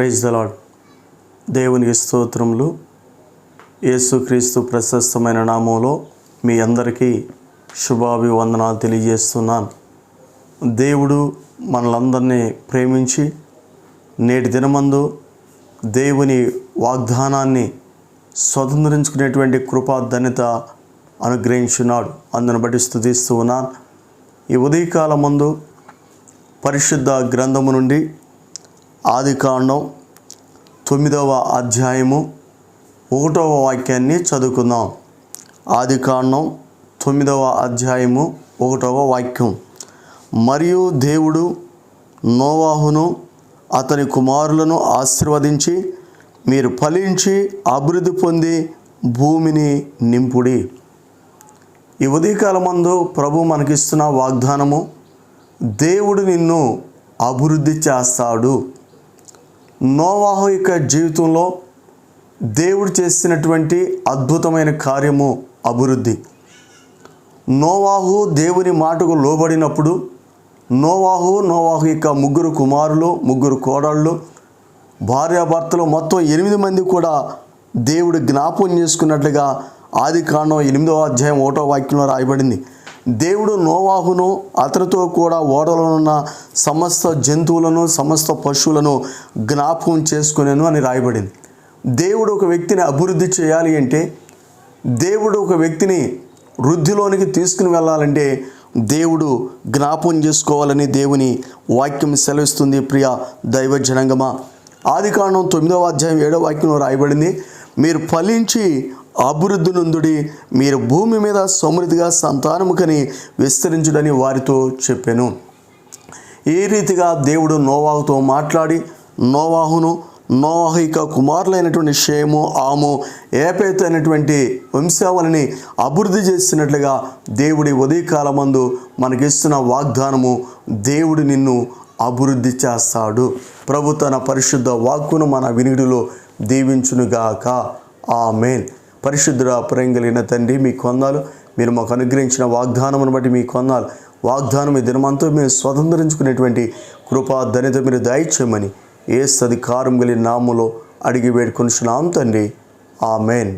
Praise the lord దేవునికి స్తోత్రములు. యేసుక్రీస్తు ప్రశస్తమైన నామంలో మీ అందరికీ శుభాభివందనాలు తెలియజేస్తున్నాను. దేవుడు మనలందరినీ ప్రేమించి నేటి దినమందు దేవుని వాగ్దానాన్ని స్వతంత్రించుకునేటువంటి కృపా ధన్యత అనుగ్రహించున్నాడు. అందును బట్టి స్థుతిస్తూ ఉన్నాను. ఈ ఉదయకాలం ముందు పరిశుద్ధ గ్రంథము నుండి ఆదికాండం తొమ్మిదవ అధ్యాయము ఒకటవ వాక్యాన్ని చదువుకుందాం. ఆదికాండం తొమ్మిదవ అధ్యాయము ఒకటవ వాక్యం. మరియు దేవుడు నోవాహును అతని కుమారులను ఆశీర్వదించి మీరు ఫలించి అభివృద్ధి పొంది భూమిని నింపుడి. ఈ ఉదయకాలమందు ప్రభు మనకిస్తున్న వాగ్దానము దేవుడు నిన్ను అభివృద్ధి చేస్తాడు. నోవాహు యొక్క జీవితంలో దేవుడు చేసినటువంటి అద్భుతమైన కార్యము అభివృద్ధి. నోవాహు దేవుని మాటకు లోబడినప్పుడు నోవాహు నోవాహు యొక్క ముగ్గురు కుమారులు ముగ్గురు కోడళ్ళు భార్యాభర్తలు మొత్తం ఎనిమిది మంది కూడా దేవుడు జ్ఞాపం చేసుకున్నట్లుగా ఆది కాండం ఎనిమిదవ అధ్యాయం ఒకటో వాక్యంలో రాయబడింది. దేవుడు నోవాహును అతనితో కూడా ఓడలో ఉన్న సమస్త జంతువులను సమస్త పశువులను జ్ఞాపకం చేసుకునేను అని రాయబడింది. దేవుడు ఒక వ్యక్తిని అభివృద్ధి చేయాలి అంటే దేవుడు ఒక వ్యక్తిని వృద్ధిలోనికి తీసుకుని వెళ్ళాలంటే దేవుడు జ్ఞాపం చేసుకోవాలని దేవుని వాక్యం సెలవిస్తుంది. ప్రియ దైవ జనంగమా ఆది కాండం తొమ్మిదవ అధ్యాయం ఏడవ వాక్యంలో రాయబడింది మీరు ఫలించి అభివృద్ధి నందుడి మీరు భూమి మీద సమృద్ధిగా సంతానము కని విస్తరించుడని వారితో చెప్పాను. ఈ రీతిగా దేవుడు నోవాహుతో మాట్లాడి నోవాహును నోవాహిక కుమారులైనటువంటి షేము ఆము ఏపేత అయినటువంటి వంశావళిని అభివృద్ధి చేసినట్లుగా దేవుడి ఉదయకాలమందు మనకిస్తున్న వాగ్దానము దేవుడు నిన్ను అభివృద్ధి చేస్తాడు. ప్రభు తన పరిశుద్ధ వాక్కును మన వినిడిలో దీవించునుగాక. ఆ మేన్ పరిశుద్ధుడ ప్రేంగలిగిన తండ్రి మీ కొందాలు మీరు మాకు అనుగ్రహించిన వాగ్దానమును బట్టి మీ కొందాలు వాగ్దానం ఈ దినమంతా మేము స్వతంత్రించుకునేటువంటి కృపా ధనిత మీరు దయచేయమని ఏ సధికారం గలి నాములో అడిగి వేడుకొనిచున్నాం తండ్రి. ఆ మేన్